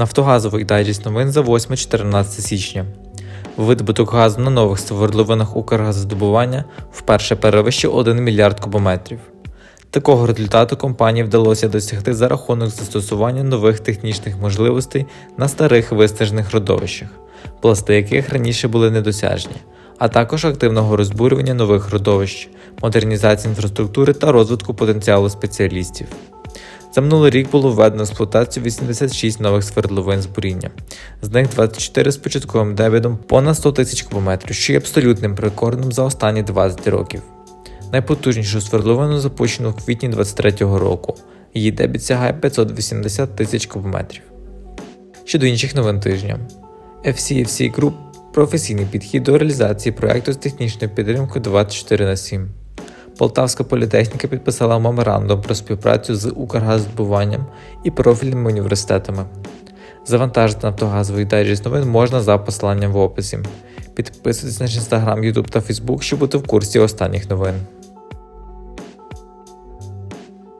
Нафтогазовий дайджест новин за 8-14 січня. Видобуток газу на нових свердловинах Укргазодобування вперше перевищив 1 мільярд кубометрів. Такого результату компанії вдалося досягти за рахунок застосування нових технічних можливостей на старих вистежних родовищах, пласти яких раніше були недосяжні, а також активного розбурювання нових родовищ, модернізації інфраструктури та розвитку потенціалу спеціалістів. За минулий рік було введено в експлуатацію 86 нових свердловин з буріння, з них 24 з початковим дебітом понад 100 тисяч кубометрів, що є абсолютним рекордом за останні 20 років. Найпотужнішу свердловину запущено у квітні 2023 року. Її дебіт сягає 580 тисяч кубометрів. Щодо інших новин тижня, FCFC Group – професійний підхід до реалізації проекту з технічною підтримкою 24 на 7. Полтавська політехніка підписала меморандум про співпрацю з Укргаздобуванням і профільними університетами. Завантажити нафтогазовий дайджест новин можна за посиланням в описі. Підписуйтесь на наш інстаграм, Ютуб та Фейсбук, щоб бути в курсі останніх новин.